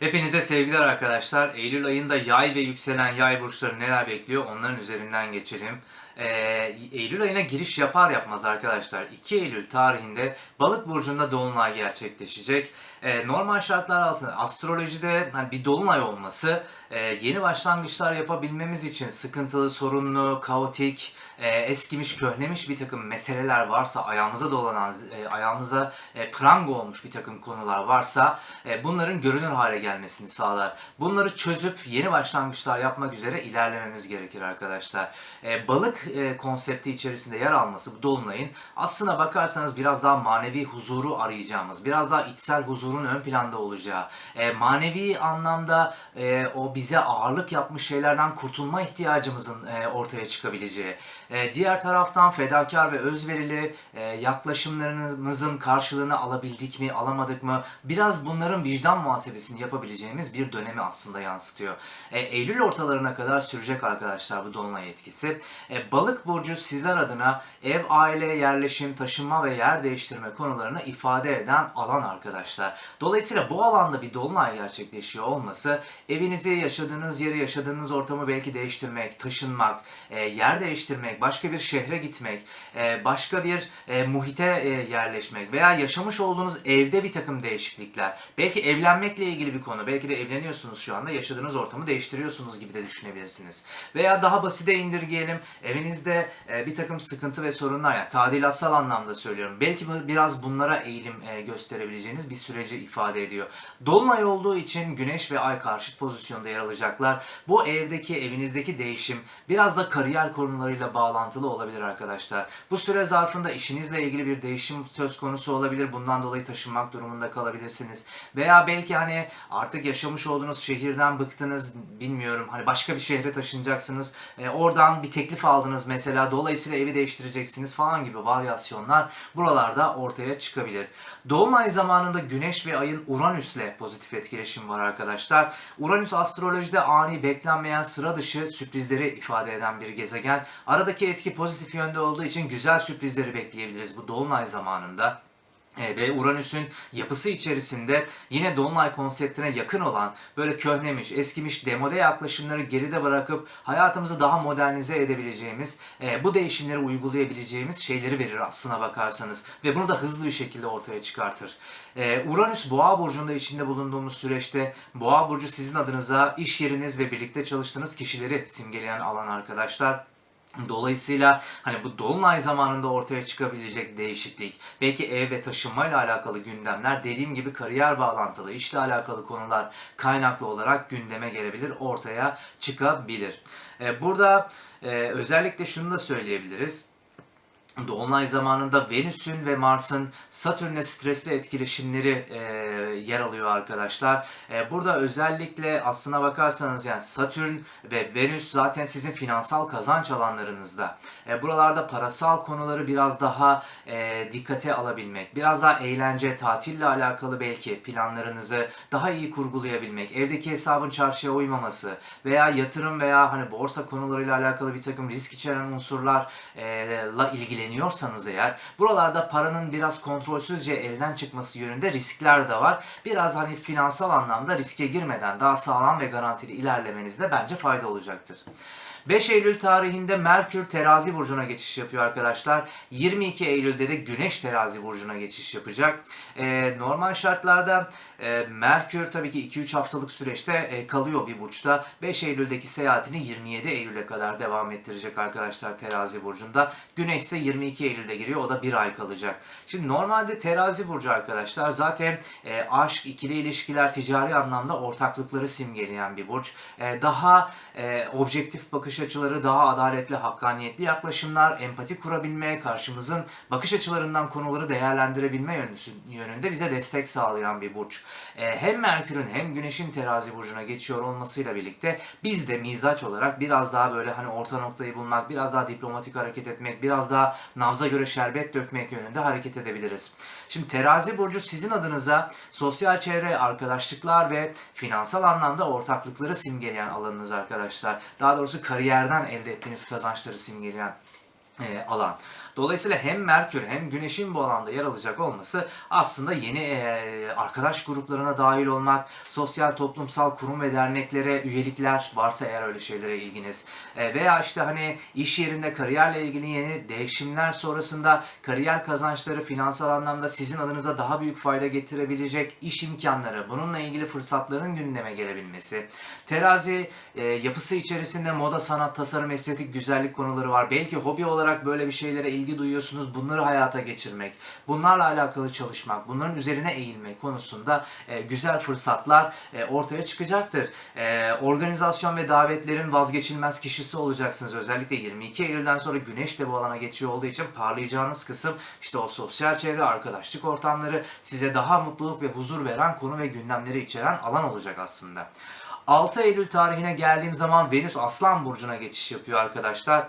Hepinize sevgiler arkadaşlar. Eylül ayında yay ve yükselen yay burçları neler bekliyor onların üzerinden geçelim. Ee, Eylül ayına giriş yapar yapmaz arkadaşlar 2 Eylül tarihinde balık burcunda dolunay gerçekleşecek. Ee, normal şartlar altında astrolojide hani bir dolunay olması e, yeni başlangıçlar yapabilmemiz için sıkıntılı, sorunlu, kaotik, e, eskimiş, köhnemiş bir takım meseleler varsa ayağımıza dolanan, e, ayağımıza e, pranga olmuş bir takım konular varsa e, bunların görünür hale gelmesini sağlar. Bunları çözüp yeni başlangıçlar yapmak üzere ilerlememiz gerekir arkadaşlar. E, balık e, konsepti içerisinde yer alması bu dolunayın aslına bakarsanız biraz daha manevi huzuru arayacağımız, biraz daha içsel huzurun ön planda olacağı, e, manevi anlamda e, o bize ağırlık yapmış şeylerden kurtulma ihtiyacımızın e, ortaya çıkabileceği, e, diğer taraftan fedakar ve özverili e, yaklaşımlarımızın karşılığını alabildik mi, alamadık mı, biraz bunların vicdan muhasebesini yapabileceğimiz bir dönemi aslında yansıtıyor. E, Eylül ortalarına kadar sürecek arkadaşlar bu dolunay etkisi. E, balık burcu sizler adına ev, aile, yerleşim, taşınma ve yer değiştirme konularını ifade eden alan arkadaşlar. Dolayısıyla bu alanda bir dolunay gerçekleşiyor olması evinizi, yaşadığınız yeri, yaşadığınız ortamı belki değiştirmek, taşınmak, e, yer değiştirmek, başka bir şehre gitmek, e, başka bir e, muhite e, yerleşmek veya yaşamış olduğunuz evde bir takım değişiklikler. Belki evlenmekle ilgili bir konu. Belki de evleniyorsunuz şu anda. Yaşadığınız ortamı değiştiriyorsunuz gibi de düşünebilirsiniz. Veya daha basite indirgeyelim. Evinizde e, bir takım sıkıntı ve sorunlar ya tadilatsal anlamda söylüyorum. Belki biraz bunlara eğilim e, gösterebileceğiniz bir süreci ifade ediyor. Dolunay olduğu için güneş ve ay karşıt pozisyonda yer alacaklar. Bu evdeki, evinizdeki değişim biraz da kariyer konularıyla bağlantılı olabilir arkadaşlar. Bu süre zarfında işinizle ilgili bir değişim söz konusu olabilir. Bundan dolayı taşınmak durumunda kalabilirsiniz. Veya belki hani artık yaşamış olduğunuz şehirden bıktınız bilmiyorum. Hani başka bir şehre taşınacaksınız. E, oradan bir teklif aldınız mesela. Dolayısıyla evi değiştireceksiniz falan gibi varyasyonlar buralarda ortaya çıkabilir. Dolunay zamanında Güneş ve Ay'ın Uranüs'le pozitif etkileşim var arkadaşlar. Uranüs astrolojide ani, beklenmeyen, sıra dışı sürprizleri ifade eden bir gezegen. Aradaki etki pozitif yönde olduğu için güzel sürprizleri bekleyebiliriz bu Dolunay zamanında. E, ve Uranüs'ün yapısı içerisinde yine Dolunay konseptine yakın olan böyle köhnemiş, eskimiş, demode yaklaşımları geride bırakıp hayatımızı daha modernize edebileceğimiz, e, bu değişimleri uygulayabileceğimiz şeyleri verir aslına bakarsanız. Ve bunu da hızlı bir şekilde ortaya çıkartır. E, Uranüs Boğa burcunda içinde bulunduğumuz süreçte Boğa burcu sizin adınıza iş yeriniz ve birlikte çalıştığınız kişileri simgeleyen alan arkadaşlar. Dolayısıyla hani bu dolunay zamanında ortaya çıkabilecek değişiklik, belki ev ve taşınmayla alakalı gündemler, dediğim gibi kariyer bağlantılı, işle alakalı konular kaynaklı olarak gündeme gelebilir, ortaya çıkabilir. Ee, Burada e, özellikle şunu da söyleyebiliriz. Dolunay zamanında Venüs'ün ve Mars'ın Satürn'le stresli etkileşimleri e, yer alıyor arkadaşlar. E, burada özellikle aslına bakarsanız yani Satürn ve Venüs zaten sizin finansal kazanç alanlarınızda. E, buralarda parasal konuları biraz daha e, dikkate alabilmek, biraz daha eğlence, tatille alakalı belki planlarınızı daha iyi kurgulayabilmek, evdeki hesabın çarşıya uymaması veya yatırım veya hani borsa konularıyla alakalı bir takım risk içeren unsurlarla ilgileniyorsanız eğer buralarda paranın biraz kontrolsüzce elden çıkması yönünde riskler de var. Biraz hani finansal anlamda riske girmeden daha sağlam ve garantili ilerlemenizde bence fayda olacaktır. 5 Eylül tarihinde Merkür terazi burcuna geçiş yapıyor arkadaşlar. 22 Eylül'de de Güneş terazi burcuna geçiş yapacak. Ee, normal şartlarda e, Merkür tabii ki 2-3 haftalık süreçte e, kalıyor bir burçta. 5 Eylül'deki seyahatini 27 Eylül'e kadar devam ettirecek arkadaşlar terazi burcunda. Güneş ise 22 Eylül'de giriyor. O da bir ay kalacak. Şimdi normalde terazi burcu arkadaşlar zaten e, aşk, ikili ilişkiler, ticari anlamda ortaklıkları simgeleyen bir burç. Daha objektif bakış açıları, daha adaletli, hakkaniyetli yaklaşımlar, empati kurabilme, karşımızın bakış açılarından konuları değerlendirebilme yönü- yönünde bize destek sağlayan bir burç. E, hem Merkür'ün hem Güneş'in terazi burcuna geçiyor olmasıyla birlikte biz de mizaç olarak biraz daha böyle hani orta noktayı bulmak, biraz daha diplomatik hareket etmek, biraz daha nabza göre şerbet dökmek yönünde hareket edebiliriz. Şimdi terazi burcu sizin adınıza sosyal çevre, arkadaşlıklar ve finansal anlamda ortaklıkları simgeleyen alanınız arkadaşlar. Daha doğrusu kariyerden elde ettiğiniz kazançları simgeleyen e, alan. Dolayısıyla hem Merkür hem Güneş'in bu alanda yer alacak olması aslında yeni e, arkadaş gruplarına dahil olmak, sosyal toplumsal kurum ve derneklere üyelikler varsa eğer öyle şeylere ilginiz e, veya işte hani iş yerinde kariyerle ilgili yeni değişimler sonrasında kariyer kazançları finansal anlamda sizin adınıza daha büyük fayda getirebilecek iş imkanları, bununla ilgili fırsatların gündeme gelebilmesi. Terazi e, yapısı içerisinde moda, sanat, tasarım, estetik, güzellik konuları var. Belki hobi olarak böyle bir şeylere ilgi duyuyorsunuz. Bunları hayata geçirmek, bunlarla alakalı çalışmak, bunların üzerine eğilmek konusunda e, güzel fırsatlar e, ortaya çıkacaktır. E, organizasyon ve davetlerin vazgeçilmez kişisi olacaksınız. Özellikle 22 Eylül'den sonra Güneş de bu alana geçiyor olduğu için parlayacağınız kısım işte o sosyal çevre, arkadaşlık ortamları size daha mutluluk ve huzur veren konu ve gündemleri içeren alan olacak aslında. 6 Eylül tarihine geldiğim zaman Venüs Aslan Burcu'na geçiş yapıyor arkadaşlar.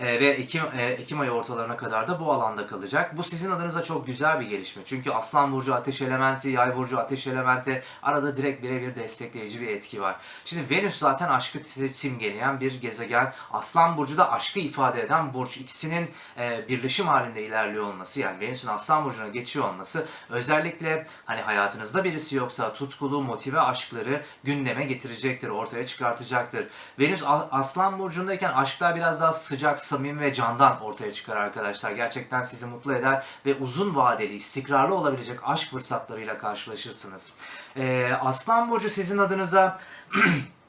Ee, ve Ekim, e, Ekim ayı ortalarına kadar da bu alanda kalacak. Bu sizin adınıza çok güzel bir gelişme. Çünkü Aslan Burcu ateş elementi, Yay Burcu ateş elementi arada direkt birebir destekleyici bir etki var. Şimdi Venüs zaten aşkı simgeleyen bir gezegen. Aslan Burcu da aşkı ifade eden burç. İkisinin e, birleşim halinde ilerliyor olması yani Venüs'ün Aslan Burcu'na geçiyor olması özellikle hani hayatınızda birisi yoksa tutkulu, motive aşkları gündeme getirecektir, ortaya çıkartacaktır. Venüs Aslan Burcu'ndayken aşklar biraz daha sıcak, samimi ve candan ortaya çıkar arkadaşlar. Gerçekten sizi mutlu eder ve uzun vadeli, istikrarlı olabilecek aşk fırsatlarıyla karşılaşırsınız. Ee, Aslan Burcu sizin adınıza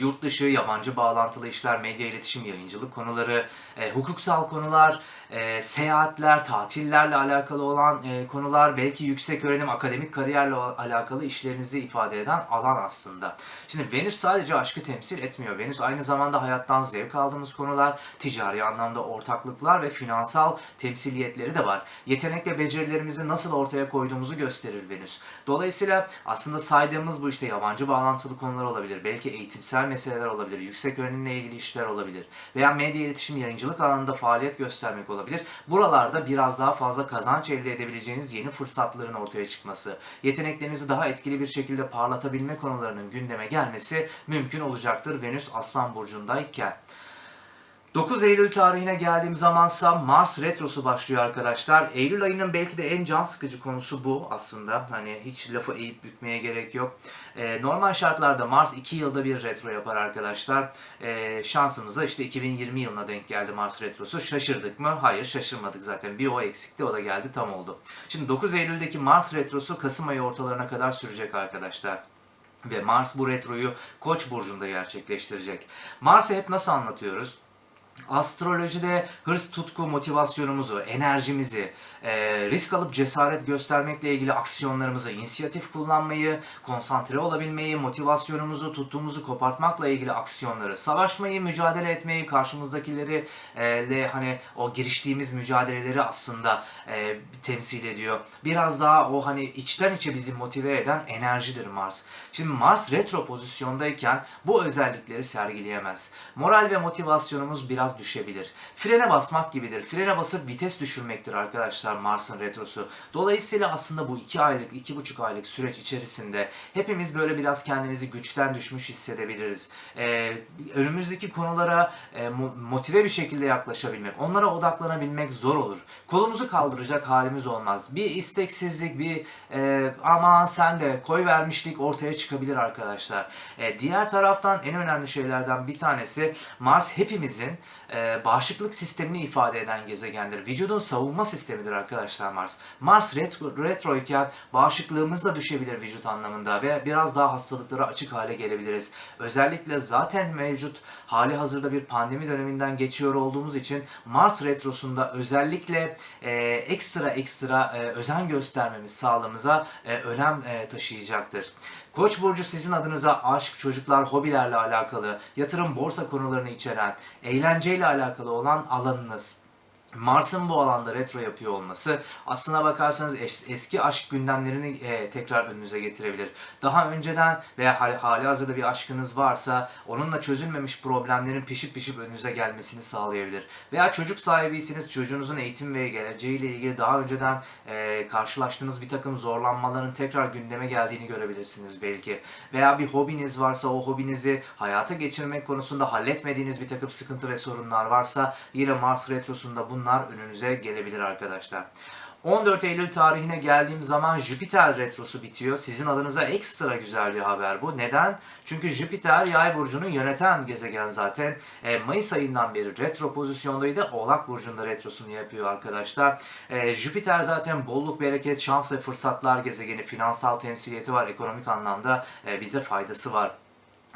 yurt dışı, yabancı bağlantılı işler, medya iletişim, yayıncılık konuları, e, hukuksal konular, e, seyahatler, tatillerle alakalı olan e, konular, belki yüksek öğrenim, akademik kariyerle al- alakalı işlerinizi ifade eden alan aslında. Şimdi Venüs sadece aşkı temsil etmiyor. Venüs aynı zamanda hayattan zevk aldığımız konular, ticari anlamda ortaklıklar ve finansal temsiliyetleri de var. Yetenek ve becerilerimizi nasıl ortaya koyduğumuzu gösterir Venüs. Dolayısıyla aslında saydığımız bu işte yabancı bağlantılı konular olabilir. Belki eğitimsel meseleler olabilir. Yüksek öğrenimle ilgili işler olabilir. Veya medya iletişim yayıncılık alanında faaliyet göstermek olabilir. Buralarda biraz daha fazla kazanç elde edebileceğiniz yeni fırsatların ortaya çıkması, yeteneklerinizi daha etkili bir şekilde parlatabilme konularının gündeme gelmesi mümkün olacaktır Venüs Aslan Burcu'ndayken. 9 Eylül tarihine geldiğim zamansa Mars retrosu başlıyor arkadaşlar. Eylül ayının belki de en can sıkıcı konusu bu aslında. Hani hiç lafı eğip bükmeye gerek yok. Ee, normal şartlarda Mars 2 yılda bir retro yapar arkadaşlar. Ee, şansımıza işte 2020 yılına denk geldi Mars retrosu. Şaşırdık mı? Hayır şaşırmadık zaten. Bir o eksikti o da geldi tam oldu. Şimdi 9 Eylül'deki Mars retrosu Kasım ayı ortalarına kadar sürecek arkadaşlar. Ve Mars bu retroyu Koç burcunda gerçekleştirecek. Mars'ı hep nasıl anlatıyoruz? Astrolojide hırs, tutku, motivasyonumuzu, enerjimizi, e, risk alıp cesaret göstermekle ilgili aksiyonlarımızı, inisiyatif kullanmayı, konsantre olabilmeyi, motivasyonumuzu, tuttuğumuzu kopartmakla ilgili aksiyonları, savaşmayı, mücadele etmeyi, karşımızdakileri e, le hani o giriştiğimiz mücadeleleri aslında e, temsil ediyor. Biraz daha o hani içten içe bizi motive eden enerjidir Mars. Şimdi Mars retro pozisyondayken bu özellikleri sergileyemez. Moral ve motivasyonumuz biraz düşebilir. Frene basmak gibidir. Frene basıp vites düşürmektir arkadaşlar Mars'ın retrosu. Dolayısıyla aslında bu iki aylık, iki buçuk aylık süreç içerisinde hepimiz böyle biraz kendimizi güçten düşmüş hissedebiliriz. Ee, önümüzdeki konulara e, mo- motive bir şekilde yaklaşabilmek, onlara odaklanabilmek zor olur. Kolumuzu kaldıracak halimiz olmaz. Bir isteksizlik, bir e, aman sen de koy vermişlik ortaya çıkabilir arkadaşlar. E, diğer taraftan en önemli şeylerden bir tanesi Mars hepimizin e, bağışıklık sistemini ifade eden gezegendir. Vücudun savunma sistemidir arkadaşlar Mars. Mars retro, retro iken bağışıklığımız da düşebilir vücut anlamında ve biraz daha hastalıklara açık hale gelebiliriz. Özellikle zaten mevcut hali hazırda bir pandemi döneminden geçiyor olduğumuz için Mars retrosunda özellikle e, ekstra ekstra e, özen göstermemiz sağlığımıza e, önem e, taşıyacaktır. Koç burcu sizin adınıza aşk, çocuklar, hobilerle alakalı, yatırım, borsa konularını içeren, eğlenceyle alakalı olan alanınız. Mars'ın bu alanda retro yapıyor olması aslına bakarsanız es- eski aşk gündemlerini e, tekrar önünüze getirebilir. Daha önceden veya hali, hali hazırda bir aşkınız varsa onunla çözülmemiş problemlerin pişip pişip önünüze gelmesini sağlayabilir. Veya çocuk sahibiyseniz çocuğunuzun eğitim ve geleceğiyle ilgili daha önceden e, karşılaştığınız bir takım zorlanmaların tekrar gündeme geldiğini görebilirsiniz belki. Veya bir hobiniz varsa o hobinizi hayata geçirmek konusunda halletmediğiniz bir takım sıkıntı ve sorunlar varsa yine Mars retrosunda bunlar bunlar önünüze gelebilir arkadaşlar. 14 Eylül tarihine geldiğim zaman Jüpiter retrosu bitiyor. Sizin adınıza ekstra güzel bir haber bu. Neden? Çünkü Jüpiter yay burcunu yöneten gezegen zaten. E, Mayıs ayından beri retro pozisyondaydı. Oğlak burcunda retrosunu yapıyor arkadaşlar. E, Jüpiter zaten bolluk, bereket, şans ve fırsatlar gezegeni. Finansal temsiliyeti var. Ekonomik anlamda e, bize faydası var.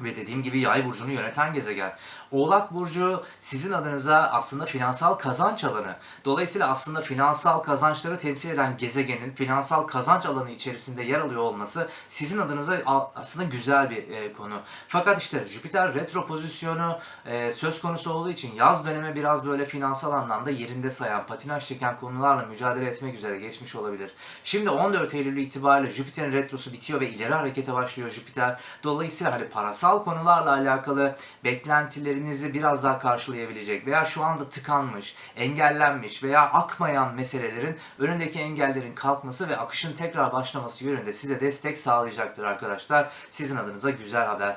Ve dediğim gibi yay burcunu yöneten gezegen. Oğlak burcu sizin adınıza aslında finansal kazanç alanı. Dolayısıyla aslında finansal kazançları temsil eden gezegenin finansal kazanç alanı içerisinde yer alıyor olması sizin adınıza aslında güzel bir e, konu. Fakat işte Jüpiter retro pozisyonu e, söz konusu olduğu için yaz dönemi biraz böyle finansal anlamda yerinde sayan, patinaj çeken konularla mücadele etmek üzere geçmiş olabilir. Şimdi 14 Eylül itibariyle Jüpiter'in retrosu bitiyor ve ileri harekete başlıyor Jüpiter. Dolayısıyla hani parasal konularla alakalı beklentilerinizi biraz daha karşılayabilecek veya şu anda tıkanmış, engellenmiş veya akmayan meselelerin önündeki engellerin kalkması ve akışın tekrar başlaması yönünde size destek sağlayacaktır arkadaşlar. Sizin adınıza güzel haber.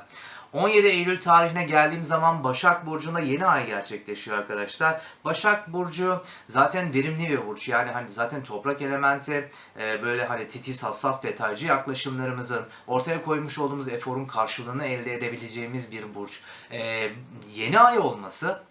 17 Eylül tarihine geldiğim zaman Başak Burcu'nda yeni ay gerçekleşiyor arkadaşlar. Başak Burcu zaten verimli bir burç. Yani hani zaten toprak elementi e, böyle hani titiz hassas detaycı yaklaşımlarımızın ortaya koymuş olduğumuz eforun karşılığını elde edebileceğimiz bir burç. E, yeni ay olması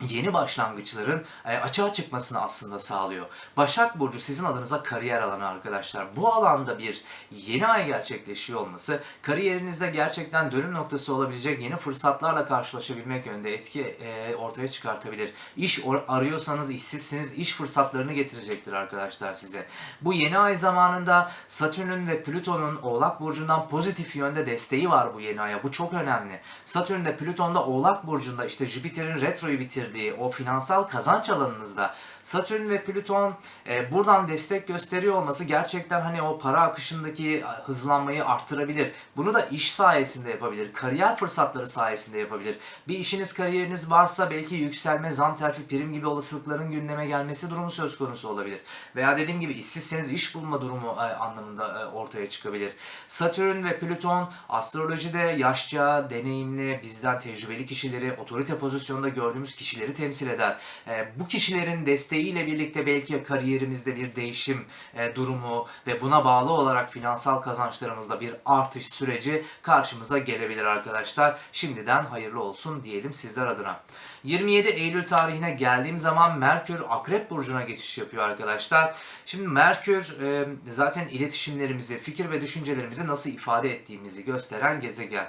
yeni başlangıçların e, açığa çıkmasını aslında sağlıyor. Başak Burcu sizin adınıza kariyer alanı arkadaşlar. Bu alanda bir yeni ay gerçekleşiyor olması kariyerinizde gerçekten dönüm noktası olabilecek yeni fırsatlarla karşılaşabilmek yönünde etki e, ortaya çıkartabilir. İş or- arıyorsanız işsizsiniz iş fırsatlarını getirecektir arkadaşlar size. Bu yeni ay zamanında Satürn'ün ve Plüton'un Oğlak Burcu'ndan pozitif yönde desteği var bu yeni aya. Bu çok önemli. Satürn de Plüton'da Oğlak Burcu'nda işte Jüpiter'in retroyu bitirdiği o finansal kazanç alanınızda Satürn ve Plüton e, buradan destek gösteriyor olması gerçekten hani o para akışındaki hızlanmayı arttırabilir. Bunu da iş sayesinde yapabilir. Kariyer fırsatları sayesinde yapabilir. Bir işiniz kariyeriniz varsa belki yükselme, zam terfi, prim gibi olasılıkların gündeme gelmesi durumu söz konusu olabilir. Veya dediğim gibi işsizseniz iş bulma durumu e, anlamında e, ortaya çıkabilir. Satürn ve Plüton astrolojide yaşça, deneyimli, bizden tecrübeli kişileri, otorite pozisyonda gördüğümüz kişileri temsil eder. E, bu kişilerin desteğiyle birlikte belki kariyerimizde bir değişim e, durumu ve buna bağlı olarak finansal kazançlarımızda bir artış süreci karşımıza gelebilir arkadaşlar. Şimdiden hayırlı olsun diyelim sizler adına. 27 Eylül tarihine geldiğim zaman Merkür Akrep Burcu'na geçiş yapıyor arkadaşlar. Şimdi Merkür e, zaten iletişimlerimizi, fikir ve düşüncelerimizi nasıl ifade ettiğimizi gösteren gezegen.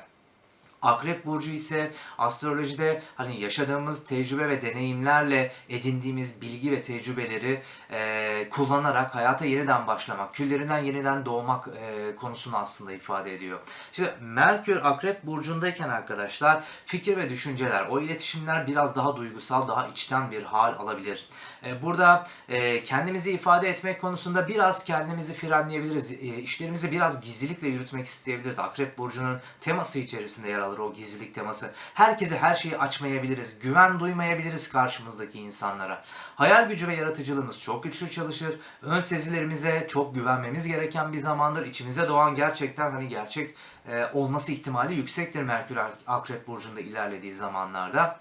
Akrep burcu ise astrolojide hani yaşadığımız tecrübe ve deneyimlerle edindiğimiz bilgi ve tecrübeleri e, kullanarak hayata yeniden başlamak, küllerinden yeniden doğmak e, konusunu aslında ifade ediyor. Şimdi Merkür Akrep burcundayken arkadaşlar fikir ve düşünceler, o iletişimler biraz daha duygusal, daha içten bir hal alabilir. E, burada e, kendimizi ifade etmek konusunda biraz kendimizi frenleyebiliriz. E, işlerimizi biraz gizlilikle yürütmek isteyebiliriz. Akrep burcunun teması içerisinde yer alır o gizlilik teması. Herkese her şeyi açmayabiliriz. Güven duymayabiliriz karşımızdaki insanlara. Hayal gücü ve yaratıcılığımız çok güçlü çalışır. Ön sezilerimize çok güvenmemiz gereken bir zamandır. İçimize doğan gerçekten hani gerçek e, olması ihtimali yüksektir Merkür Akrep burcunda ilerlediği zamanlarda.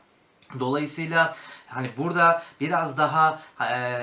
Dolayısıyla hani burada biraz daha e,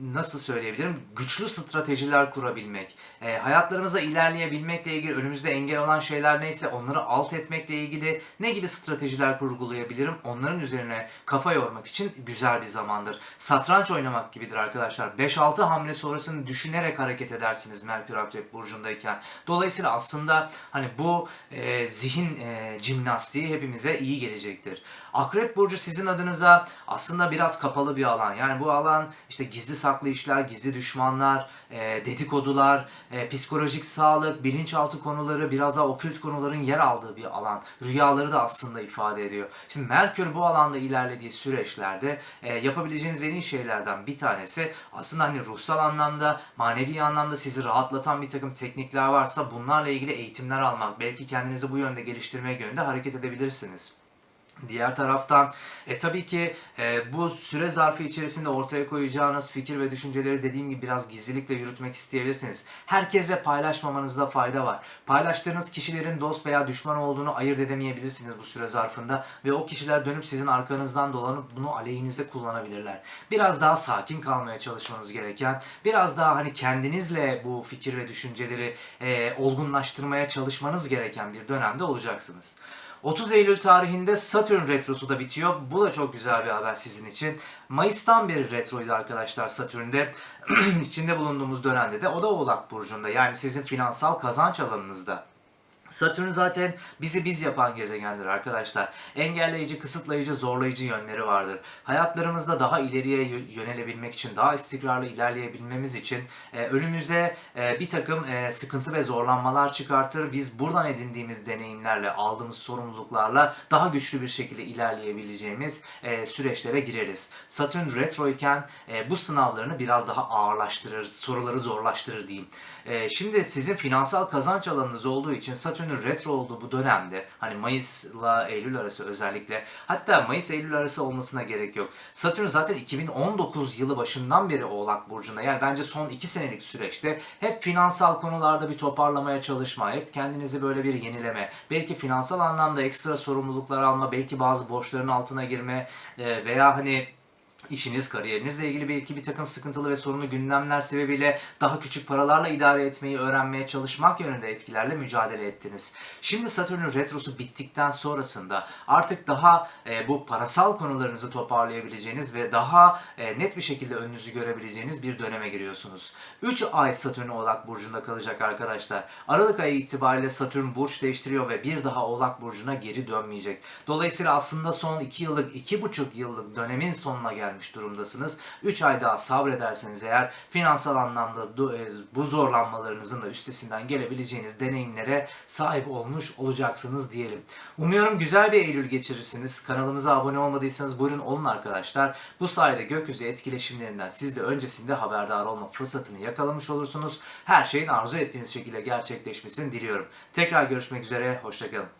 nasıl söyleyebilirim güçlü stratejiler kurabilmek, e, hayatlarımıza ilerleyebilmekle ilgili önümüzde engel olan şeyler neyse onları alt etmekle ilgili ne gibi stratejiler kurgulayabilirim onların üzerine kafa yormak için güzel bir zamandır. Satranç oynamak gibidir arkadaşlar. 5-6 hamle sonrasını düşünerek hareket edersiniz Merkür Akrep burcundayken. Dolayısıyla aslında hani bu e, zihin e, jimnastiği hepimize iyi gelecektir. Akrep burcu sizin adınıza aslında biraz kapalı bir alan. Yani bu alan işte gizli saklı işler, gizli düşmanlar, e, dedikodular, e, psikolojik sağlık, bilinçaltı konuları, biraz daha okült konuların yer aldığı bir alan. Rüyaları da aslında ifade ediyor. Şimdi Merkür bu alanda ilerlediği süreçlerde e, yapabileceğiniz en iyi şeylerden bir tanesi aslında hani ruhsal anlamda, manevi anlamda sizi rahatlatan bir takım teknikler varsa bunlarla ilgili eğitimler almak. Belki kendinizi bu yönde geliştirmeye yönde hareket edebilirsiniz. Diğer taraftan e, tabii ki e, bu süre zarfı içerisinde ortaya koyacağınız fikir ve düşünceleri dediğim gibi biraz gizlilikle yürütmek isteyebilirsiniz. Herkesle paylaşmamanızda fayda var. Paylaştığınız kişilerin dost veya düşman olduğunu ayırt edemeyebilirsiniz bu süre zarfında ve o kişiler dönüp sizin arkanızdan dolanıp bunu aleyhinizde kullanabilirler. Biraz daha sakin kalmaya çalışmanız gereken, biraz daha hani kendinizle bu fikir ve düşünceleri e, olgunlaştırmaya çalışmanız gereken bir dönemde olacaksınız. 30 Eylül tarihinde Satürn retrosu da bitiyor. Bu da çok güzel bir haber sizin için. Mayıs'tan beri retroydu arkadaşlar Satürn'de. İçinde bulunduğumuz dönemde de o da Oğlak Burcu'nda. Yani sizin finansal kazanç alanınızda. Satürn zaten bizi biz yapan gezegendir arkadaşlar. Engelleyici, kısıtlayıcı, zorlayıcı yönleri vardır. Hayatlarımızda daha ileriye yö- yönelebilmek için, daha istikrarlı ilerleyebilmemiz için e, önümüze e, bir takım e, sıkıntı ve zorlanmalar çıkartır. Biz buradan edindiğimiz deneyimlerle, aldığımız sorumluluklarla daha güçlü bir şekilde ilerleyebileceğimiz e, süreçlere gireriz. Satürn retro iken e, bu sınavlarını biraz daha ağırlaştırır, soruları zorlaştırır diyeyim. E, şimdi sizin finansal kazanç alanınız olduğu için Satürn'ün retro olduğu bu dönemde hani Mayıs'la Eylül arası özellikle hatta Mayıs-Eylül arası olmasına gerek yok. Satürn zaten 2019 yılı başından beri Oğlak Burcu'nda yani bence son 2 senelik süreçte hep finansal konularda bir toparlamaya çalışma, hep kendinizi böyle bir yenileme, belki finansal anlamda ekstra sorumluluklar alma, belki bazı borçların altına girme e, veya hani İşiniz, kariyerinizle ilgili belki bir takım sıkıntılı ve sorunlu gündemler sebebiyle daha küçük paralarla idare etmeyi öğrenmeye çalışmak yönünde etkilerle mücadele ettiniz. Şimdi Satürn'ün retrosu bittikten sonrasında artık daha e, bu parasal konularınızı toparlayabileceğiniz ve daha e, net bir şekilde önünüzü görebileceğiniz bir döneme giriyorsunuz. 3 ay Satürn Oğlak Burcu'nda kalacak arkadaşlar. Aralık ayı itibariyle Satürn burç değiştiriyor ve bir daha Oğlak Burcu'na geri dönmeyecek. Dolayısıyla aslında son 2 yıllık, 2,5 yıllık dönemin sonuna gelmiş durumdasınız. 3 ay daha sabrederseniz eğer finansal anlamda e, bu zorlanmalarınızın da üstesinden gelebileceğiniz deneyimlere sahip olmuş olacaksınız diyelim. Umuyorum güzel bir Eylül geçirirsiniz. Kanalımıza abone olmadıysanız buyurun olun arkadaşlar. Bu sayede gökyüzü etkileşimlerinden siz de öncesinde haberdar olma fırsatını yakalamış olursunuz. Her şeyin arzu ettiğiniz şekilde gerçekleşmesini diliyorum. Tekrar görüşmek üzere, hoşçakalın.